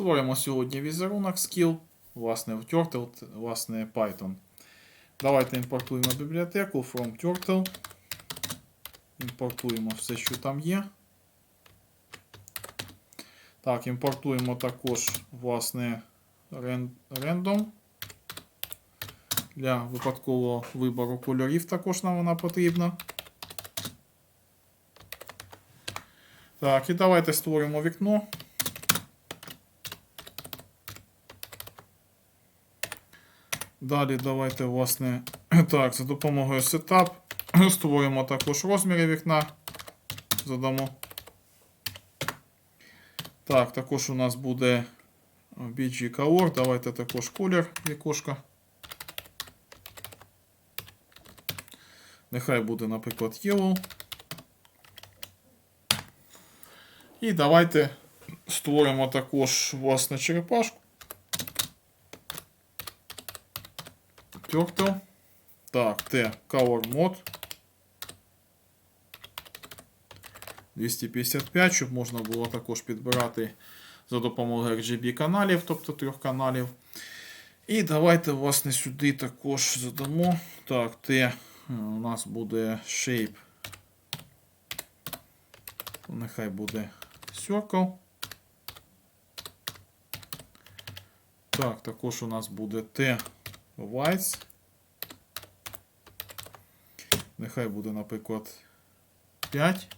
Створимо сьогодні візерунок skill, власне, в Turtle, власне, Python. Давайте імпортуємо бібліотеку from Turtle. Імпортуємо все, що там є. Так, імпортуємо також, власне, рен- random. Для випадкового вибору кольорів також нам вона потрібна. Так, і давайте створимо вікно. Далі давайте, власне, так, за допомогою setup створимо також розміри вікна. Задамо. Так, також у нас буде BG Color. Давайте також колір вікошка. Нехай буде, наприклад, Yellow. І давайте створимо також власне черепашку. Turtle. Так, T Color Mode. 255, щоб можна було також підбирати за допомогою RGB каналів, тобто трьох каналів. І давайте, власне, сюди також задамо. Так, T у нас буде Shape. Нехай буде Circle. Так, також у нас буде T Whites. Нехай буде, наприклад, 5.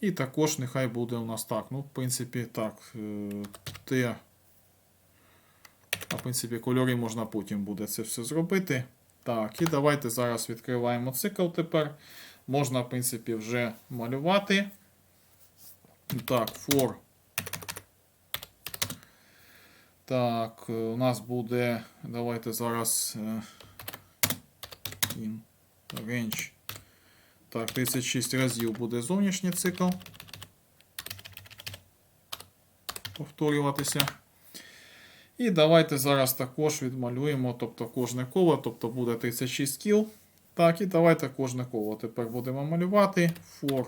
І також нехай буде у нас так. Ну, в принципі, так. е, Т. А в принципі, кольори можна потім буде це все зробити. Так, і давайте зараз відкриваємо цикл тепер. Можна, в принципі, вже малювати. Так, for. Так, е, у нас буде. Давайте зараз. е, In range. Так, 36 разів буде зовнішній цикл. Повторюватися. І давайте зараз також відмалюємо, тобто кожне коло, тобто буде 36 кіл. Так, і давайте кожне коло тепер будемо малювати. For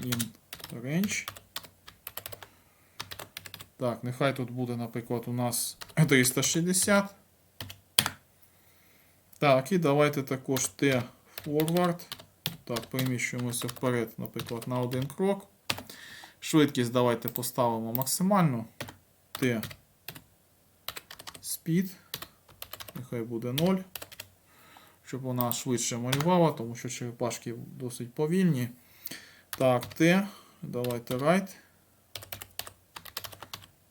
in range. Так, нехай тут буде, наприклад, у нас 360. Так, і давайте також T forward. Так, переміщуємося вперед, наприклад, на один крок. Швидкість давайте поставимо максимальну. T speed. Нехай буде 0. Щоб вона швидше малювала, тому що черепашки досить повільні. Так, T. Давайте right.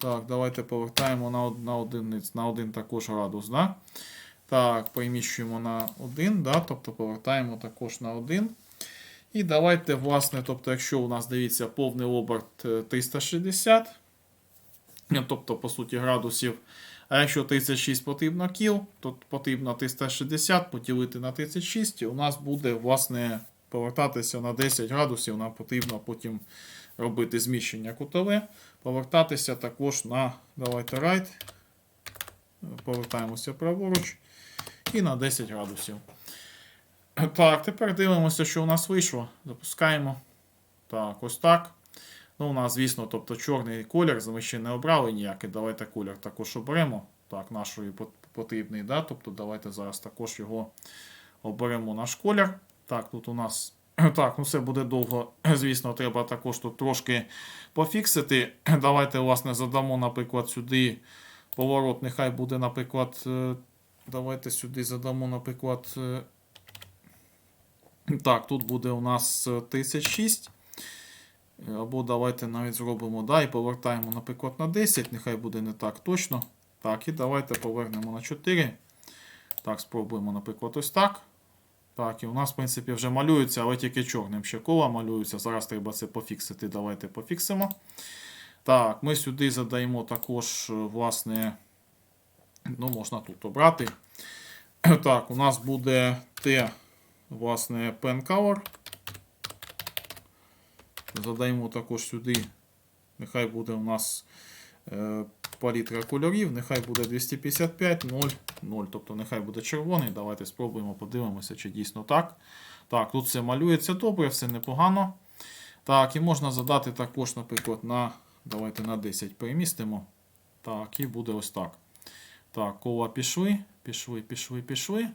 Так, давайте повертаємо на, на, одиниць, на один також градус. Да? Так, переміщуємо на 1, да, тобто повертаємо також на 1. І давайте, власне, тобто, якщо у нас дивіться повний оберт е, 360, ну, тобто, по суті, градусів. А якщо 36 потрібно кіл, то потрібно 360 поділити на 36, і у нас буде, власне, повертатися на 10 градусів. Нам потрібно потім робити зміщення кутове. Повертатися також на давайте right. Повертаємося праворуч і на 10 градусів. Так, тепер дивимося, що у нас вийшло. Запускаємо. Так, ось так. Ну, у нас, звісно, тобто чорний колір, ми ще не обрали ніякий. Давайте колір також оберемо. Так, нашої потрібний, да? Тобто давайте зараз також його оберемо наш колір. Так, тут у нас. Так, ну все буде довго. Звісно, треба також тут трошки пофіксити. Давайте, власне, задамо, наприклад, сюди поворот. Нехай буде, наприклад. е, Давайте сюди задамо, наприклад. е, Так, тут буде у нас е, 36. Е, Або давайте навіть зробимо, да, і повертаємо, наприклад, на 10. Нехай буде не так точно. Так, і давайте повернемо на 4. Так, спробуємо, наприклад, ось так. Так, і у нас, в принципі, вже малюється, але тільки чорним ще кола малюються. Зараз треба це пофіксити. Давайте пофіксимо. Так, ми сюди задаємо також, е, власне, ну, можна тут обрати. Так, у нас буде T, власне, pen color. Задаємо також сюди. Нехай буде у нас е, палітра кольорів, нехай буде 255, 0, 0. Тобто нехай буде червоний. Давайте спробуємо, подивимося, чи дійсно так. Так, тут все малюється добре, все непогано. Так, і можна задати також, наприклад, на. Давайте на 10 перемістимо. Так, і буде ось так. Так, кола пішли, пішли, пішли, пішли.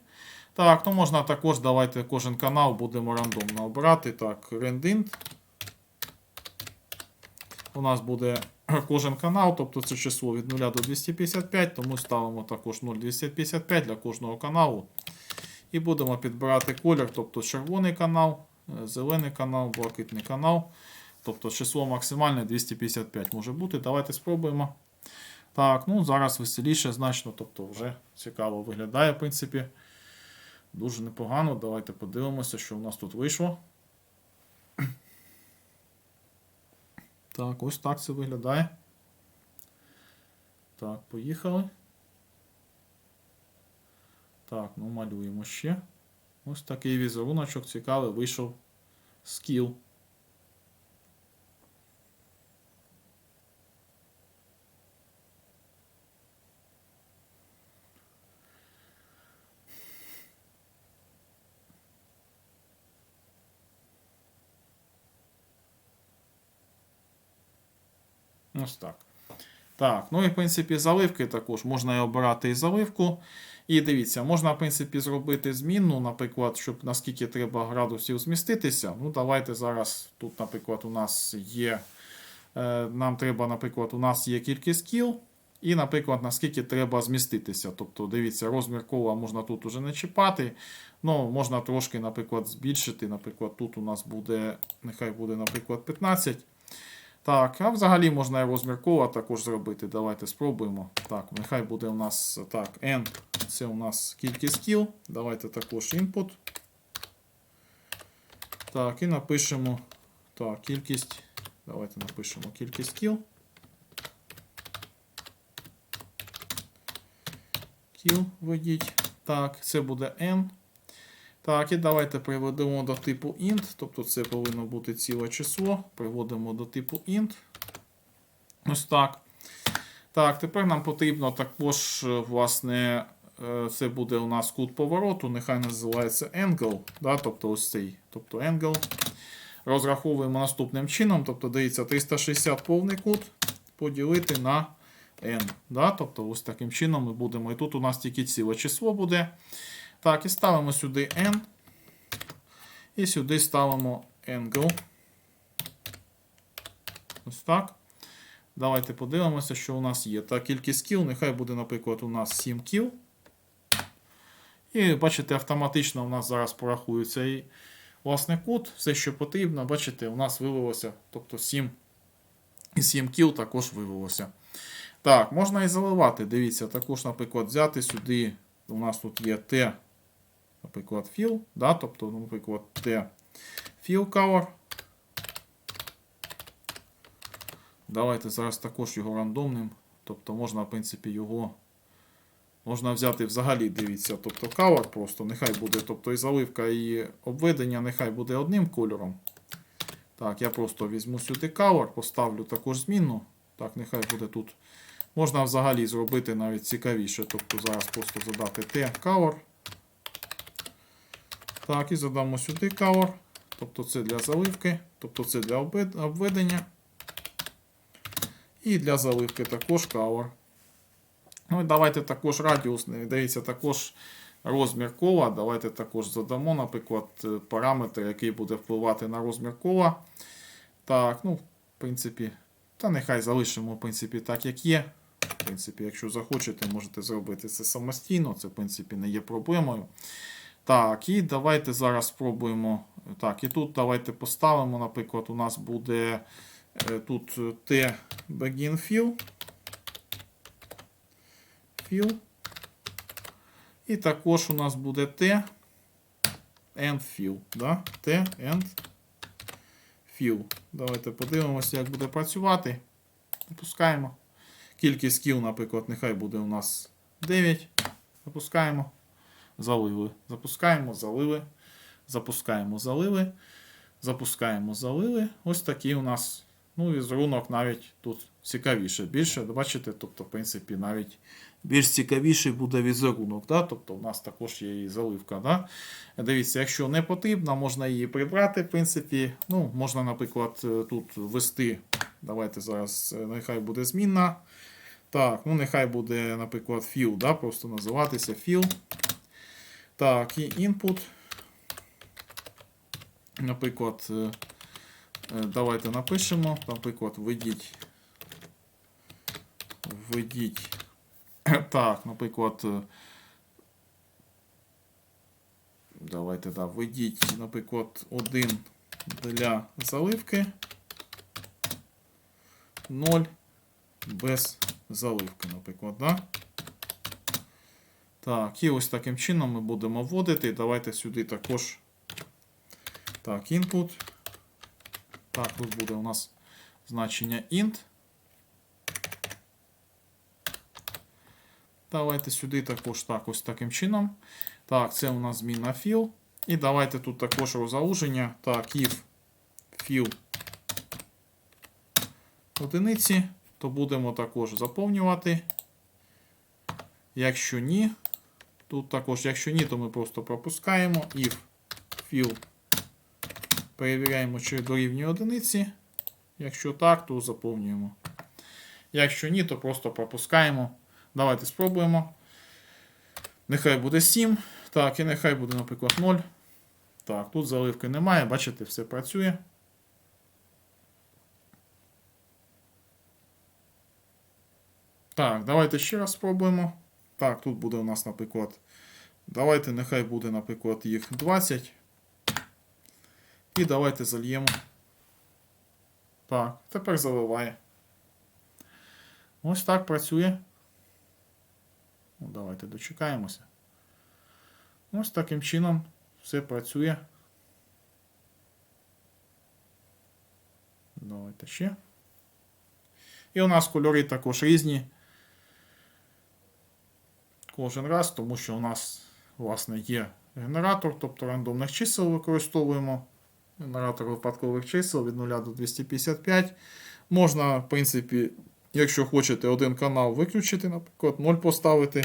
Так, ну можна також, давайте кожен канал будемо рандомно обрати. Так, randint. У нас буде кожен канал, тобто це число від 0 до 255, тому ставимо також 0,255 для кожного каналу. І будемо підбирати колір, тобто червоний канал, е, зелений канал, блакитний канал. Тобто число максимальне 255 може бути. Давайте спробуємо. Так, ну зараз веселіше значно, тобто вже цікаво виглядає, в принципі. Дуже непогано. Давайте подивимося, що в нас тут вийшло. Так, ось так це виглядає. Так, поїхали. Так, ну малюємо ще. Ось такий візеруночок цікавий вийшов скіл. Ось так. Так, ну і в принципі заливки також можна і обирати і заливку. І дивіться, можна, в принципі, зробити змінну, наприклад, щоб наскільки треба градусів зміститися. Ну, давайте зараз тут, наприклад, у нас є. е, Нам треба, наприклад, у нас є кількість кіл. І, наприклад, наскільки треба зміститися. Тобто, дивіться, розмір кола можна тут уже не чіпати. Ну, можна трошки, наприклад, збільшити. Наприклад, тут у нас буде, нехай буде, наприклад, 15. Так, а взагалі можна і розмір також зробити. Давайте спробуємо. Так, нехай буде у нас так, N. Це у нас кількість кіл. Давайте також input. Так, і напишемо. Так, кількість. Давайте напишемо кількість кіл. Кіл введіть. Так, це буде N. Так, і давайте приведемо до типу int, тобто це повинно бути ціле число. Приводимо до типу int. Ось так. Так, тепер нам потрібно також, е, власне, е, це буде у нас кут повороту, нехай називається angle. Да, тобто ось цей. Тобто angle. Розраховуємо наступним чином. Тобто, дивіться, 360 повний кут поділити на n. Да, тобто, ось таким чином ми будемо. І тут у нас тільки ціле число буде. Так, і ставимо сюди n. І сюди ставимо angle. Ось так. Давайте подивимося, що у нас є. Так, кількість кіл, нехай буде, наприклад, у нас 7 кіл. І бачите, автоматично у нас зараз порахується і власне код, все, що потрібно. Бачите, у нас вивелося. Тобто 7 і 7 кіл також вивелося. Так, можна і заливати. Дивіться, також, наприклад, взяти сюди. У нас тут є T, наприклад, fill, да? тобто, наприклад, T fill color. Давайте зараз також його рандомним. Тобто можна, в принципі, його можна взяти взагалі, дивіться, тобто color просто, нехай буде, тобто і заливка, і обведення, нехай буде одним кольором. Так, я просто візьму сюди color, поставлю також змінну. Так, нехай буде тут. Можна взагалі зробити навіть цікавіше. Тобто зараз просто задати T color. Так, і задамо сюди color. Тобто це для заливки, тобто це для обведення. І для заливки також color. Ну і давайте також радіус, не дивіться, також розмір кола. Давайте також задамо, наприклад, е, параметр, який буде впливати на розмір кола. Так, ну, в принципі, та нехай залишимо, в принципі, так, як є. В принципі, якщо захочете, можете зробити це самостійно. Це, в принципі, не є проблемою. Так, і давайте зараз спробуємо. Так, і тут давайте поставимо, наприклад, у нас буде е, тут е, T begin fill. Fill. І також у нас буде T end fill. Да? T end fill. Давайте подивимося, як буде працювати. Запускаємо. Кількість кіл, наприклад, нехай буде у нас 9. Запускаємо. Залили. Запускаємо, залили. Запускаємо, залили. Запускаємо, залили. Ось такий у нас Ну, візерунок навіть тут цікавіше. Більше, бачите, тобто, в принципі, навіть більш цікавіший буде візерунок. Да? Тобто, у нас також є і заливка. Да? Дивіться, якщо не потрібно, можна її прибрати. В принципі, ну, можна, наприклад, е, тут ввести. Давайте зараз, е, нехай буде змінна. Так, ну нехай буде, наприклад, fill, да? просто називатися fill. Так, і input. Наприклад, е, е, давайте напишемо, наприклад, введіть. Введіть. Так, наприклад. е, Давайте, да, введіть, наприклад, один для заливки. 0 без заливки, наприклад, да? Так, і ось таким чином ми будемо вводити. Давайте сюди також. Так, input. Так, тут буде у нас значення int. Давайте сюди також так, ось таким чином. Так, це у нас зміна fill. І давайте тут також розгалуження. Так, if fill одиниці, то будемо також заповнювати. Якщо ні, тут також, якщо ні, то ми просто пропускаємо. If fill перевіряємо, чи дорівнює одиниці. Якщо так, то заповнюємо. Якщо ні, то просто пропускаємо. Давайте спробуємо. Нехай буде 7. Так, і нехай буде, наприклад, 0. Так, тут заливки немає, бачите, все працює. Так, давайте ще раз спробуємо. Так, тут буде у нас, наприклад. Давайте, нехай буде, наприклад, їх 20. І давайте зальємо. Так, тепер заливає. Ось так працює. Ну, давайте дочекаємося. Ось таким чином все працює. Давайте ще. І у нас кольори також різні. Кожен раз, тому що у нас, власне, є генератор, тобто рандомних чисел використовуємо. Генератор випадкових чисел від 0 до 255. Можна, в принципі, якщо хочете один канал виключити, наприклад, 0 поставити,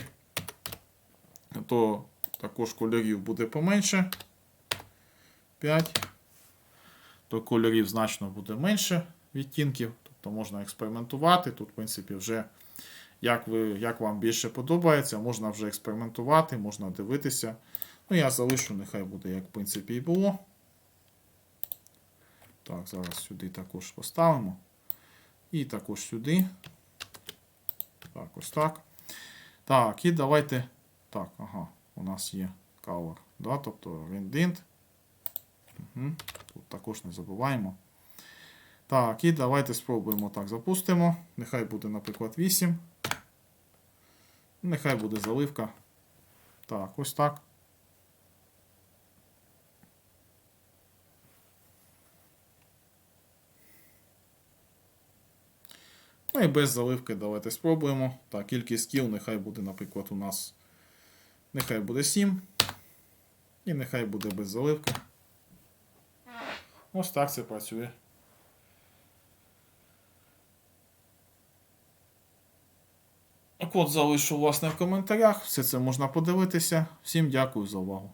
то також кольорів буде поменше. 5. То кольорів значно буде менше відтінків. Тобто можна експериментувати. Тут, в принципі, вже як, ви, як вам більше подобається, можна вже експериментувати, можна дивитися. Ну, я залишу, нехай буде, як в принципі і було. Так, зараз сюди також поставимо. І також сюди. Так, ось так. Так, і давайте. Так, ага, у нас є color. Да, тобто rendint. Угу. Тут також не забуваємо. Так, і давайте спробуємо так запустимо. Нехай буде, наприклад, 8. Нехай буде заливка. Так, ось так. Ну і без заливки давайте спробуємо. Так, кількість кіл нехай буде, наприклад, у нас. Нехай буде 7. І нехай буде без заливки. Ось так це працює. Код залишу власне в коментарях. Все це можна подивитися. Всім дякую за увагу.